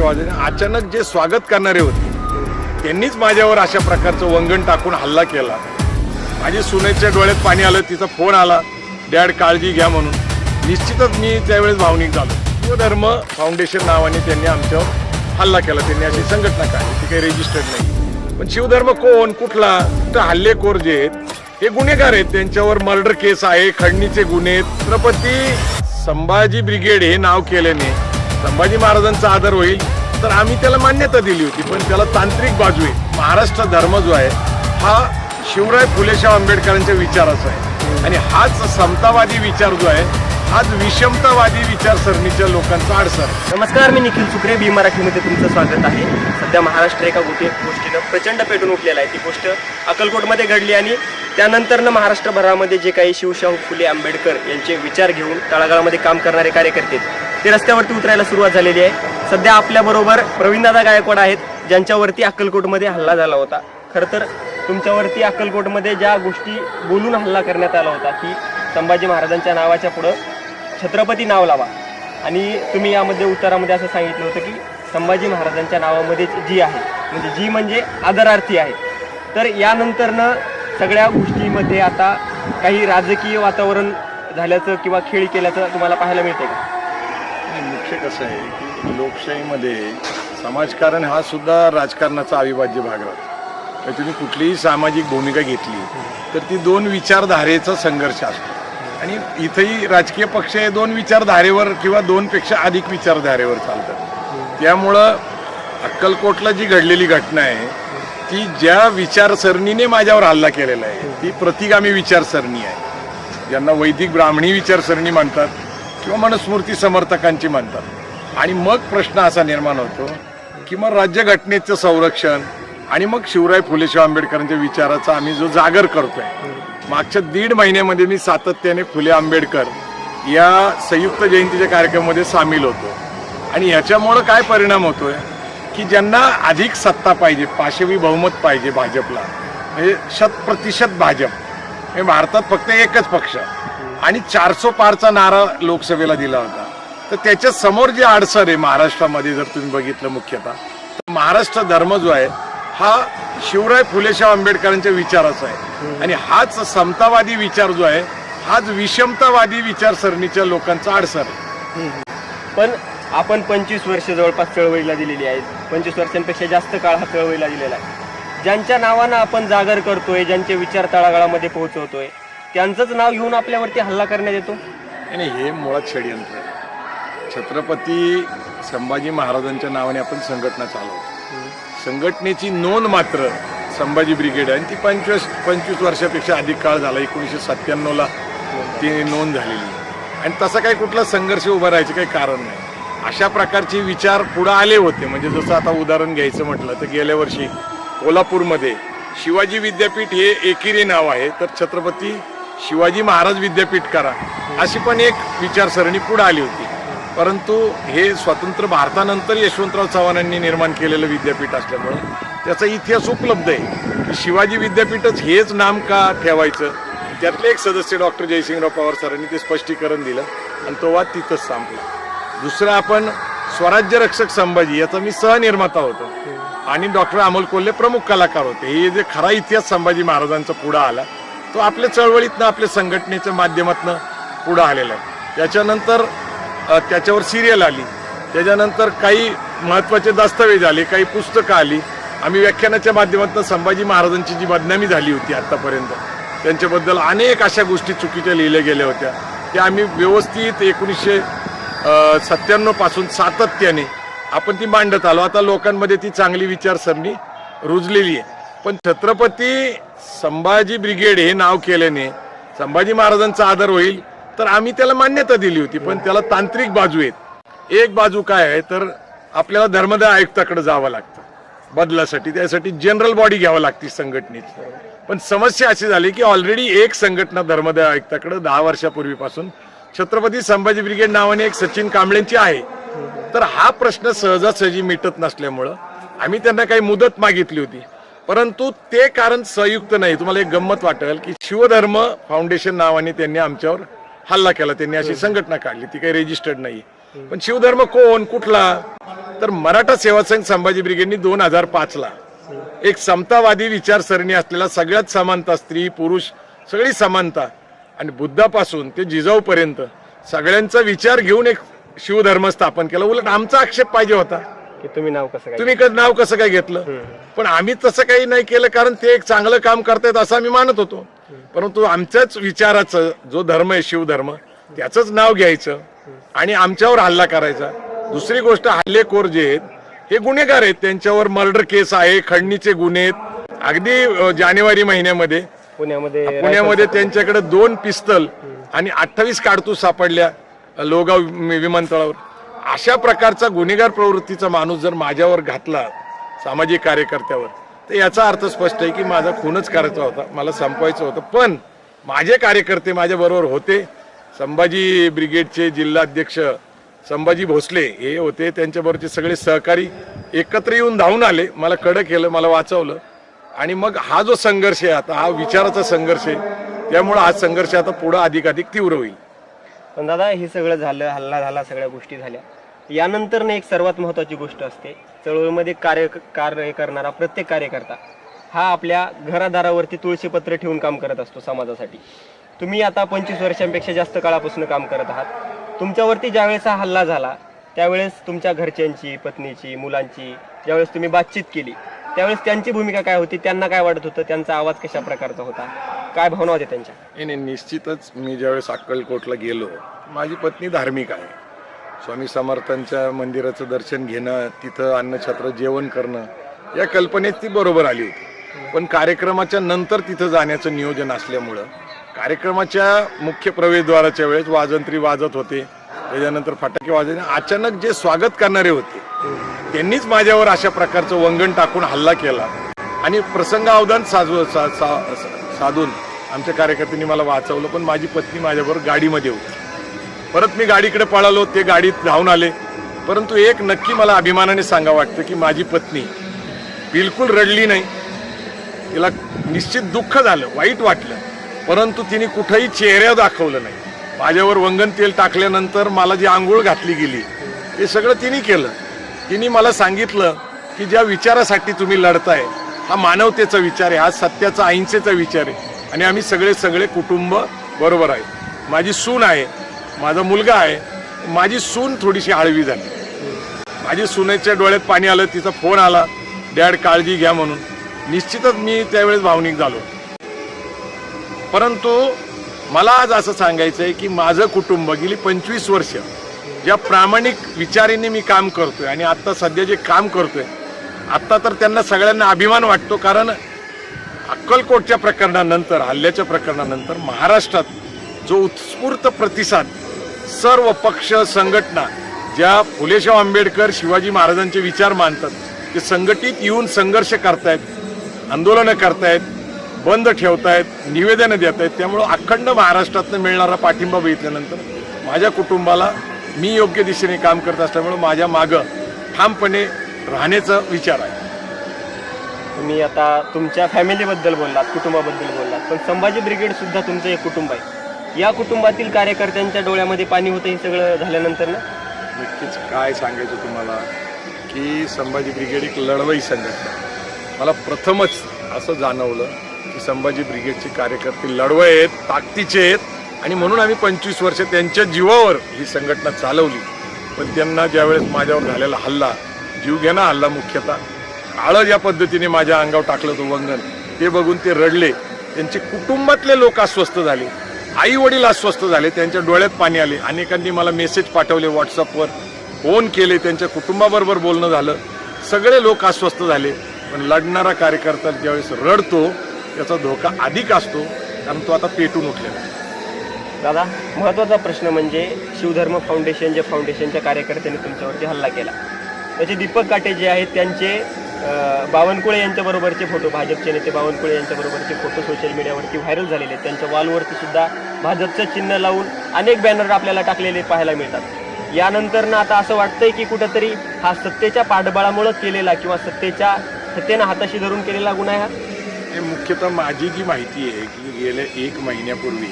किंवा अचानक जे स्वागत करणारे होते त्यांनीच माझ्यावर अशा प्रकारचं वंगण टाकून हल्ला केला. माझी सुनेच्या डोळ्यात पाणी आलं तिचा फोन आला डॅड काळजी घ्या म्हणून. निश्चितच मी त्यावेळेस भावनिक झालो. शिवधर्म फाउंडेशन नावाने त्यांनी आमच्यावर हल्ला केला. त्यांनी अशी संघटना काढली ती काही रेजिस्टर्ड नाही. पण शिवधर्म कोण कुठला कुठं हल्लेखोर जे आहेत हे गुन्हेगार आहेत. त्यांच्यावर मर्डर केस आहे खंडणीचे गुन्हे छत्रपती संभाजी ब्रिगेड हे नाव केल्याने संभाजी महाराजांचा आदर होईल. तर आम्ही त्याला मान्यता दिली होती पण त्याला तांत्रिक बाजू आहे. महाराष्ट्र धर्म जो आहे हा शिवराय फुलेशाह आंबेडकरांच्या विचाराचा आहे. आणि हाच समतावादी विचार जो आहे आज विषमतावादी विचारसरणीच्या लोकांचा आडसर. नमस्कार मी निखिल सुक्रे बी मराठीमध्ये तुमचं स्वागत आहे. सध्या महाराष्ट्र एका गोटी गोष्टीनं प्रचंड पेटून उठलेला आहे. ती गोष्ट अक्कलकोटमध्ये घडली आणि त्यानंतरनं महाराष्ट्रभरामध्ये जे काही शिवशाहू फुले आंबेडकर यांचे विचार घेऊन तळागाळामध्ये काम करणारे कार्यकर्ते ते रस्त्यावरती उतरायला सुरुवात झालेली आहे. सध्या आपल्याबरोबर प्रवीणदादा गायकवाड आहेत. ज्यांच्यावरती अक्कलकोटमध्ये हल्ला झाला होता. खरं तर तुमच्यावरती अक्कलकोटमध्ये ज्या गोष्टी बोलून हल्ला करण्यात आला होता की संभाजी महाराजांच्या नावाच्या पुढं छत्रपती नाव लावा. आणि तुम्ही यामध्ये उत्तरामध्ये असं सांगितलं होतं की संभाजी महाराजांच्या नावामध्येच जी आहे म्हणजे जी म्हणजे आदरार्थी आहे. तर यानंतरनं सगळ्या गोष्टीमध्ये आता काही राजकीय वातावरण झाल्याचं किंवा खेळ केल्याचं तुम्हाला पाहायला मिळते का? मुख्य कसं आहे की लोकशाहीमध्ये समाजकारण हा सुद्धा राजकारणाचा अविभाज्य भाग राहतो. म्हणजे तुम्ही कुठलीही सामाजिक भूमिका घेतली तर ती दोन विचारधारेचा संघर्ष असतो. आणि इथंही राजकीय पक्ष हे दोन विचारधारेवर किंवा दोनपेक्षा अधिक विचारधारेवर चालतात. त्यामुळं अक्कलकोटला जी घडलेली घटना आहे ती ज्या विचारसरणीने माझ्यावर हल्ला केलेला आहे ती प्रतिगामी विचारसरणी आहे. ज्यांना वैदिक ब्राह्मणी विचारसरणी म्हणतात किंवा मनस्मृती समर्थकांची म्हणतात. आणि मग प्रश्न असा निर्माण होतो की मग राज्यघटनेचं संरक्षण आणि मग शिवराय फुले शिव आंबेडकरांच्या विचाराचा आम्ही जो जागर करतोय मागच्या दीड महिन्यामध्ये मी सातत्याने फुले आंबेडकर या संयुक्त जयंतीच्या कार्यक्रमामध्ये सामील होतो. आणि याच्यामुळं काय परिणाम होतोय? की ज्यांना अधिक सत्ता पाहिजे पाशवी बहुमत पाहिजे भाजपला म्हणजे शत प्रतिशत भाजप. हे भारतात फक्त एकच पक्ष. आणि चारसो पारचा नारा लोकसभेला दिला होता. तर त्याच्यासमोर जे अडसर आहे महाराष्ट्रामध्ये जर तुम्ही बघितलं मुख्यतः तर महाराष्ट्र धर्म जो आहे हा शिवराय फुलेशाह आंबेडकरांच्या विचाराचा आहे. आणि हाच समतावादी विचार जो आहे हाच विषमतावादी विचारसरणीच्या लोकांचा आडसर आहे. पण आपण पंचवीस वर्ष जवळपास चळवळीला दिलेली आहेत. पंचवीस वर्षांपेक्षा जास्त काळ हा चळवळीला दिलेला आहे. ज्यांच्या नावानं आपण जागर करतोय ज्यांचे विचार तळागाळामध्ये पोहोचवतोय त्यांचंच नाव घेऊन आपल्यावरती हल्ला करण्यात येतो? आणि हे मुळात षडयंत्र आहे. छत्रपती संभाजी महाराजांच्या नावाने आपण संघटना चालवतो. संघटनेची नोंद मात्र संभाजी ब्रिगेड आहे. आणि ती पंचवीस पंचवीस वर्षापेक्षा अधिक काळ झाला. एकोणीसशे सत्त्याण्णवला ती नोंद झालेली. आहे. आणि तसा काही कुठला संघर्ष उभा राहायचं काही कारण नाही. अशा प्रकारचे विचार पुढं आले होते. म्हणजे जसं आता उदाहरण घ्यायचं म्हटलं तर गेल्या वर्षी कोल्हापूरमध्ये शिवाजी विद्यापीठ हे एकेरी नाव आहे. तर छत्रपती शिवाजी महाराज विद्यापीठ करा अशी पण एक विचारसरणी पुढे आली होती. परंतु हे स्वतंत्र भारतानंतर यशवंतराव चव्हाणांनी निर्माण केलेलं विद्यापीठ असल्यामुळं त्याचा इतिहास उपलब्ध आहे. की शिवाजी विद्यापीठच हेच नाम का ठेवायचं? त्यातले एक सदस्य डॉक्टर जयसिंगराव पवार सरांनी ते स्पष्टीकरण दिलं आणि तो वाद तिथंच संपला. दुसरं आपण स्वराज्य रक्षक संभाजी याचा मी सहनिर्माता होतो. आणि डॉक्टर अमोल कोल्हे प्रमुख कलाकार होते. हे जे खरा इतिहास संभाजी महाराजांचा पुढं आला तो आपल्या चळवळीतनं आपल्या संघटनेच्या माध्यमातून पुढं आलेला आहे. त्याच्यानंतर त्याच्यावर सिरियल आली. त्याच्यानंतर काही महत्त्वाचे दस्तावेज आले काही पुस्तकं आली. आम्ही व्याख्यानाच्या माध्यमातून संभाजी महाराजांची जी बदनामी झाली होती आत्तापर्यंत त्यांच्याबद्दल अनेक अशा गोष्टी चुकीच्या लिहिल्या गेल्या होत्या. त्या आम्ही व्यवस्थित एकोणीसशे सत्त्याण्णवपासून सातत्याने आपण ती मांडत आलो. आता लोकांमध्ये ती चांगली विचारसरणी रुजलेली आहे. पण छत्रपती संभाजी ब्रिगेड हे नाव केल्याने संभाजी महाराजांचा आदर होईल तर आम्ही त्याला मान्यता दिली होती. पण त्याला तांत्रिक बाजू आहेत. एक बाजू काय आहे? तर आपल्याला धर्मदाय आयुक्ताकडे जावं लागतं. बदलासाठी. त्यासाठी जनरल बॉडी घ्यावं लागते संघटनेची. पण समस्या अशी झाली की ऑलरेडी एक संघटना धर्मदाय आयुक्ताकडे दहा वर्षापूर्वीपासून छत्रपती संभाजी ब्रिगेड नावाने एक सचिन कांबळेंची आहे. तर हा प्रश्न सहजासहजी मिटत नसल्यामुळं आम्ही त्यांना काही मुदत मागितली होती. परंतु ते कारण संयुक्त नाही. तुम्हाला एक गंमत वाटेल की शिवधर्म फाउंडेशन नावाने त्यांनी आमच्यावर हल्ला केला. त्यांनी अशी संघटना काढली. ती काही रेजिस्टर्ड नाही पण शिवधर्म कोण? कुठला? तर मराठा सेवा संघ संभाजी ब्रिगेडनी दोन हजार पाचला एक समतावादी विचारसरणी असलेला सगळ्यात समानता स्त्री पुरुष सगळी समानता आणि बुद्धापासून ते जिजाऊपर्यंत सगळ्यांचा विचार घेऊन एक शिवधर्म स्थापन केला. उलट आमचा आक्षेप पाहिजे होता. की तुम्ही नाव कसं तुम्ही नाव कसं काय घेतलं? पण आम्ही तसं काही नाही केलं कारण ते एक चांगलं काम करतायत असं आम्ही मानत होतो. परंतु आमच्याच विचाराचं जो धर्म आहे शिवधर्म त्याचंच नाव घ्यायचं आणि आमच्यावर हल्ला करायचा. दुसरी गोष्ट हल्लेखोर जे आहेत हे गुन्हेगार आहेत. त्यांच्यावर मर्डर केस आहे खंडणीचे गुन्हे आहेत. अगदी जानेवारी महिन्यामध्ये पुण्यामध्ये पुण्यामध्ये त्यांच्याकडे दोन पिस्तल आणि अठ्ठावीस काडतूस सापडल्या लोगाव विमानतळावर. अशा प्रकारचा गुन्हेगार प्रवृत्तीचा माणूस जर माझ्यावर घातला सामाजिक कार्यकर्त्यावर तर याचा अर्थ स्पष्ट आहे की माझा खूनच करायचा होता मला संपवायचं होतं. पण माझे कार्यकर्ते माझ्या बरोबर होते. संभाजी ब्रिगेडचे जिल्हाध्यक्ष संभाजी भोसले हे होते त्यांच्याबरोबरचे सगळे सहकारी एकत्र येऊन धावून आले. मला कडक केलं मला वाचवलं. आणि मग हा जो संघर्ष आहे आता हा विचाराचा संघर्ष आहे. त्यामुळं हा संघर्ष आता पुढं अधिकाधिक तीव्र होईल. पण दादा हे सगळं झालं हल्ला झाला सगळ्या गोष्टी झाल्या. यानंतर एक सर्वात महत्वाची गोष्ट असते चळवळीमध्ये कार्य कार्य करणारा प्रत्येक कार्यकर्ता हा आपल्या घरादारावरती तुळशीपत्र ठेवून काम करत असतो समाजासाठी. तुम्ही आता पंचवीस वर्षांपेक्षा जास्त काळापासून काम करत आहात. तुमच्यावरती ज्यावेळेस हा हल्ला झाला त्यावेळेस तुमच्या घरच्यांची पत्नीची मुलांची ज्यावेळेस तुम्ही बातचीत केली त्यावेळेस त्यांची भूमिका काय होती त्यांना काय वाटत होतं त्यांचा आवाज कशा प्रकारचा होता काय भावना होत्या त्यांच्या? नाही, नाही निश्चितच मी ज्यावेळेस अक्कलकोटला गेलो माझी पत्नी धार्मिक आहे. स्वामी समर्थांच्या मंदिराचं दर्शन घेणं तिथं अन्नछत्र जेवण करणं या कल्पनेत ती बरोबर आली होती. पण कार्यक्रमाच्या नंतर तिथं जाण्याचं नियोजन असल्यामुळं कार्यक्रमाच्या मुख्य प्रवेशद्वाराच्या वेळेस वाजंत्री वाजत होते. त्याच्यानंतर फटाके वाजत अचानक जे स्वागत करणारे होते त्यांनीच माझ्यावर अशा प्रकारचं वंगण टाकून हल्ला केला. आणि प्रसंगावधान साजव सा, सा, साधून आमच्या कार्यकर्त्यांनी मला वाचवलं पण माझी पत्नी माझ्याबरोबर गाडीमध्ये होती. परत मी गाडीकडे पळालो ते गाडीत धावून आले. परंतु एक नक्की मला अभिमानाने सांगा वाटतं की माझी पत्नी बिलकुल रडली नाही. तिला निश्चित दुःख झालं वाईट वाटलं. परंतु तिने कुठंही चेहऱ्या दाखवलं नाही. माझ्यावर वंगण तेल टाकल्यानंतर मला जी आंघोळ घातली गेली ते सगळं तिने केलं. तिने मला सांगितलं की ज्या विचारासाठी तुम्ही लढताय हा मानवतेचा विचार आहे हा सत्याचा अहिंसेचा विचार आहे. आणि आम्ही सगळे सगळे कुटुंब बरोबर आहे. माझी सून आहे माझा मुलगा आहे माझी सून थोडीशी आळवी झाली. माझी सुनेच्या डोळ्यात पाणी आलं तिचा फोन आला डॅड काळजी घ्या म्हणून. निश्चितच मी त्यावेळेस भावनिक झालो. परंतु मला आज असं सांगायचं आहे की माझं कुटुंब गेली पंचवीस वर्ष ज्या प्रामाणिक विचारीने मी काम करतोय आणि आत्ता सध्या जे काम करतोय आत्ता तर त्यांना सगळ्यांना अभिमान वाटतो कारण अक्कलकोटच्या प्रकरणानंतर हल्ल्याच्या प्रकरणानंतर महाराष्ट्रात जो उत्स्फूर्त प्रतिसाद सर्व पक्ष संघटना ज्या फुलेशाह आंबेडकर शिवाजी महाराजांचे विचार मानतात ते संघटित येऊन संघर्ष करतायत आंदोलनं करतायत बंद ठेवतायत निवेदनं देत आहेत त्यामुळं अखंड महाराष्ट्रातनं मिळणारा पाठिंबा बघितल्यानंतर माझ्या कुटुंबाला मी योग्य दिशेने काम करत असल्यामुळं माझ्या मागं ठामपणे राहण्याचा विचार आहे. तुम्ही आता तुमच्या फॅमिलीबद्दल बोललात कुटुंबाबद्दल बोललात पण संभाजी ब्रिगेड सुद्धा तुमचं एक कुटुंब आहे. या कुटुंबातील कार्यकर्त्यांच्या डोळ्यामध्ये पाणी होतं हे सगळं झाल्यानंतर ना? नक्कीच. काय सांगायचं तुम्हाला? की संभाजी ब्रिगेड एक लढवई संघटना मला प्रथमच असं जाणवलं की संभाजी ब्रिगेडचे कार्यकर्ते लढवय आहेत ताकदीचे आहेत. आणि म्हणून आम्ही पंचवीस वर्ष त्यांच्या जीवावर ही संघटना चालवली. पण त्यांना ज्यावेळेस माझ्यावर झालेला हल्ला जीवघेणा हल्ला मुख्यतः. काळं ज्या पद्धतीने माझ्या अंगावर टाकलं होतं वंगण ते बघून ते रडले. त्यांचे कुटुंबातले लोक अस्वस्थ झाले. आई वडील अस्वस्थ झाले. त्यांच्या डोळ्यात पाणी आले. अनेकांनी मला मेसेज पाठवले व्हॉट्सअपवर फोन केले. त्यांच्या कुटुंबाबरोबर बोलणं झालं. सगळे लोक अस्वस्थ झाले. पण लढणारा कार्यकर्ता ज्यावेळेस रडतो त्याचा धोका अधिक असतो कारण तो आता पेटून उठलेला आहे. दादा महत्त्वाचा प्रश्न म्हणजे शिवधर्म फाउंडेशन जे फाउंडेशनच्या कार्यकर्त्यांनी तुमच्यावरती हल्ला केला. त्याचे दीपक काटे जे आहेत त्यांचे बावनकुळे यांच्याबरोबरचे फोटो भाजपचे नेते बावनकुळे यांच्याबरोबरचे फोटो सोशल मीडियावरती व्हायरल झालेले आहेत. त्यांच्या वॉलवरती सुद्धा भाजपचं चिन्ह लावून अनेक बॅनर आपल्याला टाकलेले पाहायला मिळतात. यानंतर ना आता असं वाटतंय की कुठंतरी हा सत्तेच्या पाठबळामुळं केलेला किंवा सत्तेच्या सत्तेनं हाताशी धरून केलेला गुन्हा आहे हा? हे मुख्यतः माझी जी माहिती आहे की गेल्या एक महिन्यापूर्वी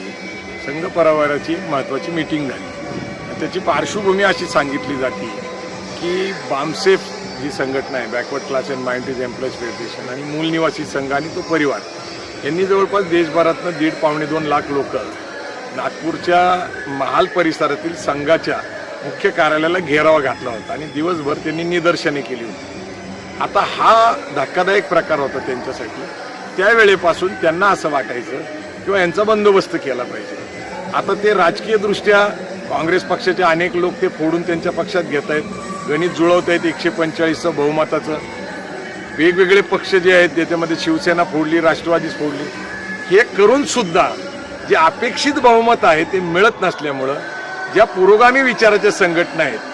संघ परिवाराची महत्त्वाची मीटिंग झाली. त्याची पार्श्वभूमी अशी सांगितली जाते की बामसेफ जी संघटना आहे backward class and minorities employees federation आणि मूल निवासी संघ आणि तो परिवार. यांनी जवळपास देशभरातनं दीड पावणे दोन लाख लोक नागपूरच्या महाल परिसरातील संघाच्या मुख्य कार्यालयाला घेरावा घातला होता आणि दिवसभर त्यांनी निदर्शने केली होती. आता हा धक्कादायक प्रकार होता त्यांच्यासाठी. त्यावेळेपासून त्यांना असं वाटायचं किंवा यांचा बंदोबस्त केला पाहिजे. आता ते राजकीयदृष्ट्या काँग्रेस पक्षाचे अनेक लोक ते फोडून त्यांच्या पक्षात घेत आहेत. गणित जुळवत आहेत एकशे पंचेचाळीसचं बहुमताचं. वेगवेगळे पक्ष जे आहेत त्याच्यामध्ये शिवसेना फोडली राष्ट्रवादीच फोडली हे करूनसुद्धा जे अपेक्षित बहुमत आहे ते मिळत नसल्यामुळं ज्या पुरोगामी विचाराच्या संघटना आहेत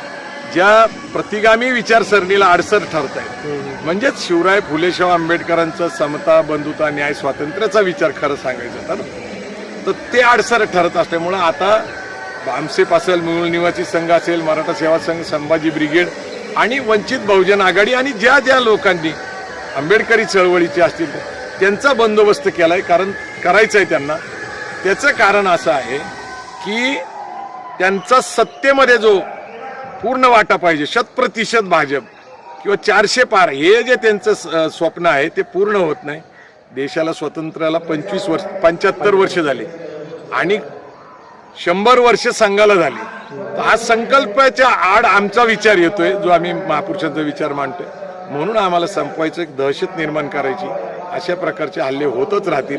ज्या प्रतिगामी विचारसरणीला अडसर ठरत आहेत म्हणजेच शिवराय फुले शाहू आंबेडकरांचा समता बंधुता न्याय स्वातंत्र्याचा विचार खरं सांगायचा तर तर ते अडसर ठरत असल्यामुळं आता बामसेप असेल निवासी संघ असेल मराठा सेवा संघ संभाजी ब्रिगेड आणि वंचित बहुजन आघाडी आणि ज्या ज्या लोकांनी आंबेडकरी चळवळीचे असतील त्यांचा बंदोबस्त केलाय कारण करायचं आहे त्यांना. त्याचं कारण असं आहे की त्यांचा सत्तेमध्ये जो पूर्ण वाटा पाहिजे. शतप्रतिशत भाजप. किंवा चारशे पार. हे जे त्यांचं स- स्वप्न आहे ते पूर्ण होत नाही. देशाला स्वातंत्र्याला पंचवीस वर्ष पंच्याहत्तर वर्ष झाले. आणि शंभर वर्ष संघाला झाली. तर हा संकल्पाच्या आड आमचा विचार येतोय जो आम्ही महापुरुषांचा विचार मांडतोय. म्हणून आम्हाला संपवायचं एक दहशत निर्माण करायची. अशा प्रकारचे हल्ले होतच राहतील.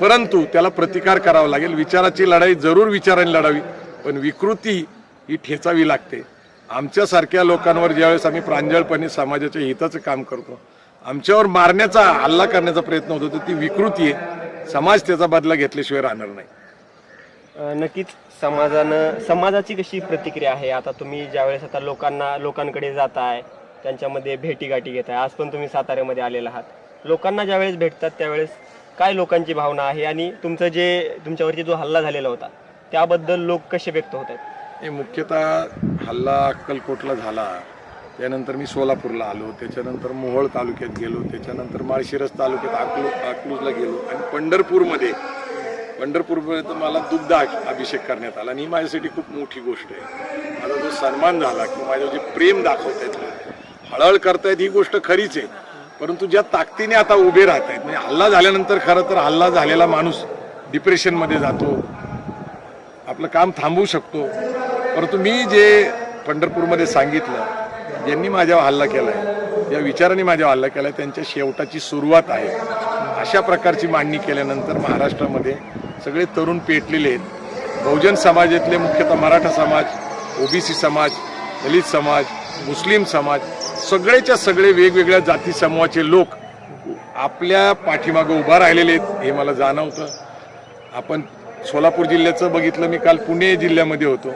परंतु त्याला प्रतिकार करावा लागेल. विचाराची लढाई जरूर विचाराने लढावी. पण विकृती ही ठेचावी लागते. आमच्यासारख्या लोकांवर ज्यावेळेस आम्ही प्रांजळपणे समाजाच्या हिताचं काम करतो आमच्यावर मारण्याचा हल्ला करण्याचा प्रयत्न होतो तर ती विकृती आहे. समाज त्याचा बदला घेतल्याशिवाय राहणार नाही. नक्कीच समाजानं समाजाची कशी प्रतिक्रिया आहे? आता तुम्ही ज्यावेळेस आता लोकांना लोकांकडे जाताय त्यांच्यामध्ये भेटीगाठी घेताय आज पण तुम्ही साताऱ्यामध्ये आलेला आहात. लोकांना ज्यावेळेस भेटतात त्यावेळेस काय लोकांची भावना आहे? आणि तुमचं जे तुमच्यावरती जो हल्ला झालेला होता त्याबद्दल लोक कसे व्यक्त होत आहेत? हे मुख्यतः हल्ला अक्कलकोटला झाला. त्यानंतर मी सोलापूरला आलो. त्याच्यानंतर मोहोळ तालुक्यात गेलो. त्याच्यानंतर माळशिरस तालुक्यात अकलू अकलूजला गेलो. आणि पंढरपूरमध्ये पंढरपूरमध्ये तर मला दुग्ध अभिषेक करण्यात आला. आणि ही माझ्यासाठी खूप मोठी गोष्ट आहे. माझा जो सन्मान झाला किंवा माझं जे प्रेम दाखवतायत आहेत हळहळ करतायत ही गोष्ट खरीच आहे. परंतु ज्या ताकदीने आता उभे राहत आहेत म्हणजे हल्ला झाल्यानंतर खरं तर हल्ला झालेला माणूस डिप्रेशनमध्ये जातो. आपलं काम थांबवू शकतो. परंतु मी जे पंढरपूरमध्ये सांगितलं ज्यांनी माझ्यावर हल्ला केलाय या विचाराने माझ्यावर हल्ला केलाय त्यांच्या शेवटाची सुरुवात आहे. अशा प्रकारची मांडणी केल्यानंतर महाराष्ट्रामध्ये सगळे तरुण पेटलेले आहेत. बहुजन समाजातले मुख्यतः मराठा समाज ओबीसी समाज दलित समाज मुस्लिम समाज सगळेच्या सगळे वेगवेगळ्या जाती समूहाचे लोक आपल्या पाठीमागं उभा राहिलेले आहेत हे मला जाणवतं. आपण सोलापूर जिल्ह्याचं बघितलं मी काल पुणे जिल्ह्यामध्ये होतो.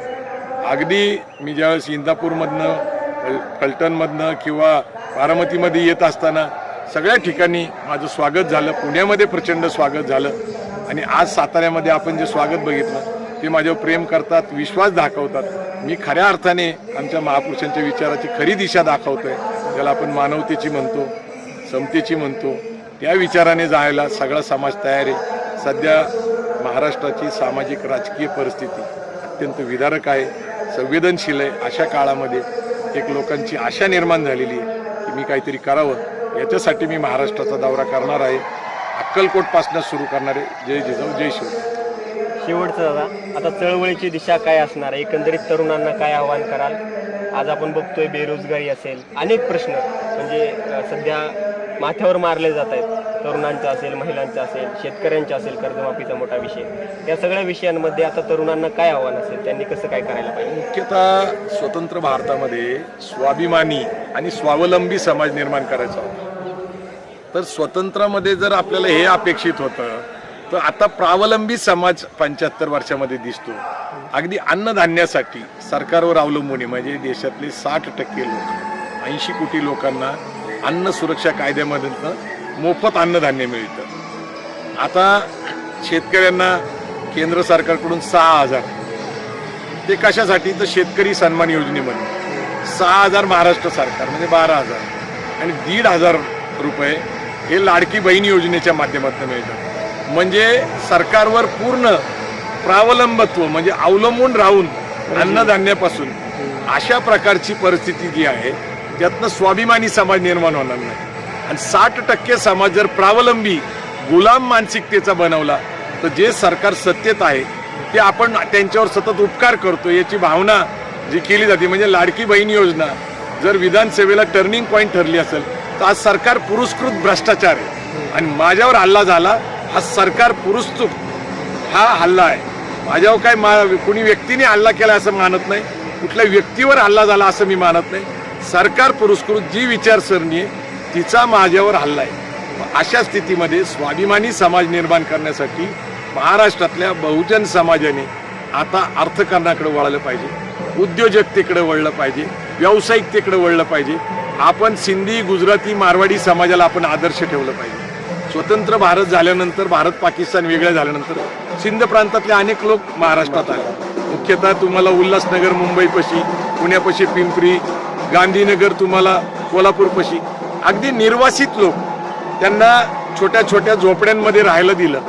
अगदी मी ज्यावेळेस इंदापूरमधनं अ, फलटणमधनं किंवा बारामतीमध्ये येत असताना सगळ्या ठिकाणी माझं स्वागत झालं. पुण्यामध्ये प्रचंड स्वागत झालं. आणि आज साताऱ्यामध्ये आपण जे स्वागत बघितलं ते माझ्यावर प्रेम करतात विश्वास दाखवतात. मी खऱ्या अर्थाने आमच्या महापुरुषांच्या विचाराची खरी दिशा दाखवतो आहे ज्याला आपण मानवतेची म्हणतो समतेची म्हणतो. त्या विचाराने जायला सगळा समाज तयार आहे. सध्या महाराष्ट्राची सामाजिक राजकीय परिस्थिती अत्यंत विदारक आहे. संवेदनशील आहे. अशा काळामध्ये एक लोकांची आशा निर्माण झालेली आहे की मी काहीतरी करावं. याच्यासाठी मी महाराष्ट्राचा दौरा करणार आहे. अक्कलकोटपासनं सुरू करणार आहे जय जिजाऊ जय शिव. शेवटचं दादा आता चळवळीची दिशा काय असणार आहे? एकंदरीत तरुणांना काय आव्हान कराल? आज आपण बघतोय बेरोजगारी असेल. अनेक प्रश्न. म्हणजे सध्या माथ्यावर मारले जात आहेत. तरुणांचा असेल महिलांचा असेल शेतकऱ्यांचा असेल कर्जमाफीचा मोठा विषय. या सगळ्या विषयांमध्ये आता तरुणांना काय आव्हान असेल? त्यांनी कसं काय करायला पाहिजे? मुख्यतः स्वतंत्र भारतामध्ये स्वाभिमानी आणि स्वावलंबी समाज निर्माण करायचा होता. तर स्वतंत्रामध्ये जर आपल्याला हे अपेक्षित होतं तर आता प्रावलंबी समाज पंच्याहत्तर वर्षामध्ये दिसतो. अगदी अन्नधान्यासाठी सरकारवर अवलंबून आहे. म्हणजे देशातले साठ टक्के लोक ऐंशी कोटी लोकांना अन्न सुरक्षा कायद्यामधून मोफत अन्नधान्य मिळतं. आता शेतकऱ्यांना केंद्र सरकारकडून सहा हजार. ते कशासाठी? तर शेतकरी सन्मान योजनेमध्ये. सहा हजार महाराष्ट्र सरकार म्हणजे बारा हजार. आणि दीड हजार रुपये हे लाडकी बहीण योजनेच्या माध्यमातून मिळतात. म्हणजे सरकारवर पूर्ण प्रावलंबत्व म्हणजे अवलंबून राहून अन्नधान्यापासून अशा प्रकारची परिस्थिती जी आहे त्यातनं स्वाभिमानी समाज निर्माण होणार नाही. आणि साठ टक्के समाज जर प्रावलंबी गुलाम मानसिकतेचा बनवला तर जे सरकार सत्तेत आहे ते आपण त्यांच्यावर सतत उपकार करतो याची भावना जी केली जाते म्हणजे लाडकी बहीण योजना. जर विधानसभेला टर्निंग पॉईंट ठरली असेल तर आज सरकार पुरस्कृत भ्रष्टाचार आहे. आणि माझ्यावर हल्ला झाला हा सरकार पुरस्तुक हा हल्ला आहे. माझ्यावर काय मा कुणी व्यक्तीने हल्ला केला असं मानत नाही कुठल्या व्यक्तीवर हल्ला झाला असं मी मानत नाही. सरकार पुरस्कृत जी विचारसरणी आहे तिचा माझ्यावर हल्ला आहे. अशा स्थितीमध्ये स्वाभिमानी समाज निर्माण करण्यासाठी महाराष्ट्रातल्या बहुजन समाजाने आता अर्थकारणाकडे वळलं पाहिजे उद्योजकतेकडे वळलं पाहिजे व्यावसायिकतेकडे वळलं पाहिजे. आपण सिंधी गुजराती मारवाडी समाजाला आपण आदर्श ठेवलं पाहिजे. स्वतंत्र भारत झाल्यानंतर भारत पाकिस्तान वेगळं झाल्यानंतर सिंध प्रांतातले अनेक लोक महाराष्ट्रात आले. मुख्यतः तुम्हाला उल्हासनगर मुंबईपाशी पुण्यापाशी पिंपरी गांधीनगर तुम्हाला कोल्हापूरपाशी. अगदी निर्वासित लोक. त्यांना छोट्या छोट्या झोपड्यांमध्ये राहायला दिलं.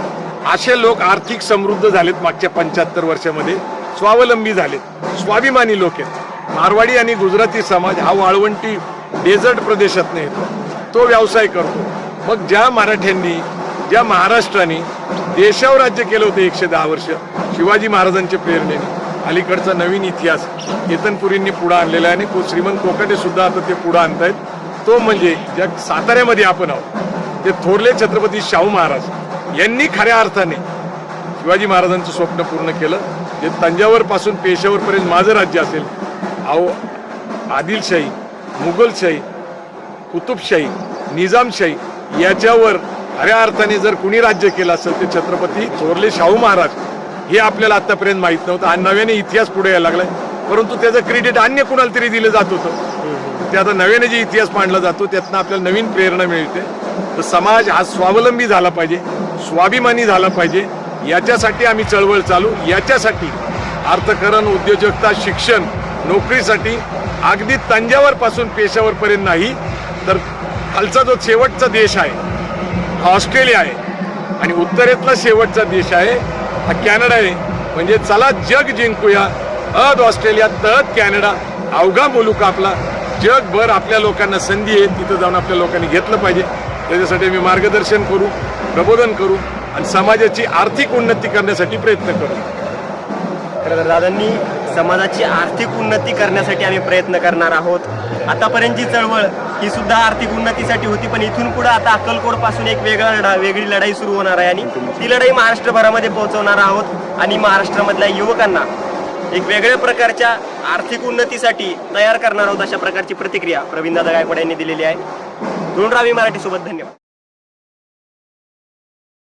असे लोक आर्थिक समृद्ध झालेत मागच्या पंच्याहत्तर वर्षामध्ये. स्वावलंबी झालेत. स्वाभिमानी लोक आहेत. मारवाडी आणि गुजराती समाज हा वाळवंटी डेझर्ट प्रदेशात येतो. तो व्यवसाय करतो. मग ज्या मराठ्यांनी ज्या महाराष्ट्राने देशावर राज्य केलं होतं एकशे दहा वर्ष शिवाजी महाराजांच्या प्रेरणेने. अलीकडचा नवीन इतिहास केतनपुरींनी पुढं आणलेला आहे आणि को- श्रीमंत कोकाटे सुद्धा आता ते पुढं आणतायत. तो म्हणजे ज्या साताऱ्यामध्ये आपण आहोत ते थोरले छत्रपती शाहू महाराज यांनी खऱ्या अर्थाने शिवाजी महाराजांचं स्वप्न पूर्ण केलं. जे तंजावर पासून पेशावरपर्यंत माझं राज्य असेल अहो आदिलशाही मुघलशाही कुतुबशाही निजामशाही याच्यावर खऱ्या अर्थाने जर कुणी राज्य केलं असेल ते छत्रपती थोरले शाहू महाराज. हे आपल्याला आतापर्यंत माहीत नव्हतं. आणि नव्याने इतिहास पुढे यायला लागलाय. परंतु त्याचं क्रेडिट अन्य कुणाला तरी दिलं जात होतं. ते आता नव्याने जे इतिहास मांडला जातो त्यातनं आपल्याला नवीन प्रेरणा मिळते. तर समाज हा स्वावलंबी झाला पाहिजे स्वाभिमानी झाला पाहिजे. याच्यासाठी आम्ही चळवळ चालू. याच्यासाठी अर्थकरण उद्योजकता शिक्षण नोकरीसाठी अगदी तंजावरपासून पेशावरपर्यंत नाही तर खालचा जो शेवटचा देश आहे हा ऑस्ट्रेलिया आहे. आणि उत्तरेतला शेवटचा देश आहे हा कॅनडा आहे. म्हणजे चला जग जिंकूया. अद ऑस्ट्रेलिया तद कॅनडा. अवघा मुलूक आपला. जगभर आपल्या लोकांना संधी आहे. तिथं जाऊन आपल्या लोकांनी घेतलं पाहिजे. त्याच्यासाठी मी मार्गदर्शन करू प्रबोधन करू आणि समाजाची आर्थिक उन्नती करण्यासाठी प्रयत्न करू. खरं दादांनी समाजाची आर्थिक उन्नती करण्यासाठी आम्ही प्रयत्न करणार आहोत. आतापर्यंतची चळवळ ही सुद्धा आर्थिक उन्नतीसाठी होती पण इथून पुढे आता अक्कलकोटपासून एक वेगळा लढा वेगळी लढाई सुरू होणार आहे आणि ती लढाई महाराष्ट्रभरामध्ये पोहोचवणार आहोत आणि महाराष्ट्रामधल्या युवकांना एक वेगळ्या प्रकारच्या आर्थिक उन्नतीसाठी तयार करणार आहोत अशा प्रकारची प्रतिक्रिया प्रवीणदादा गायकवाड यांनी दिलेली आहे. दोन रावी मराठी सोबत धन्यवाद.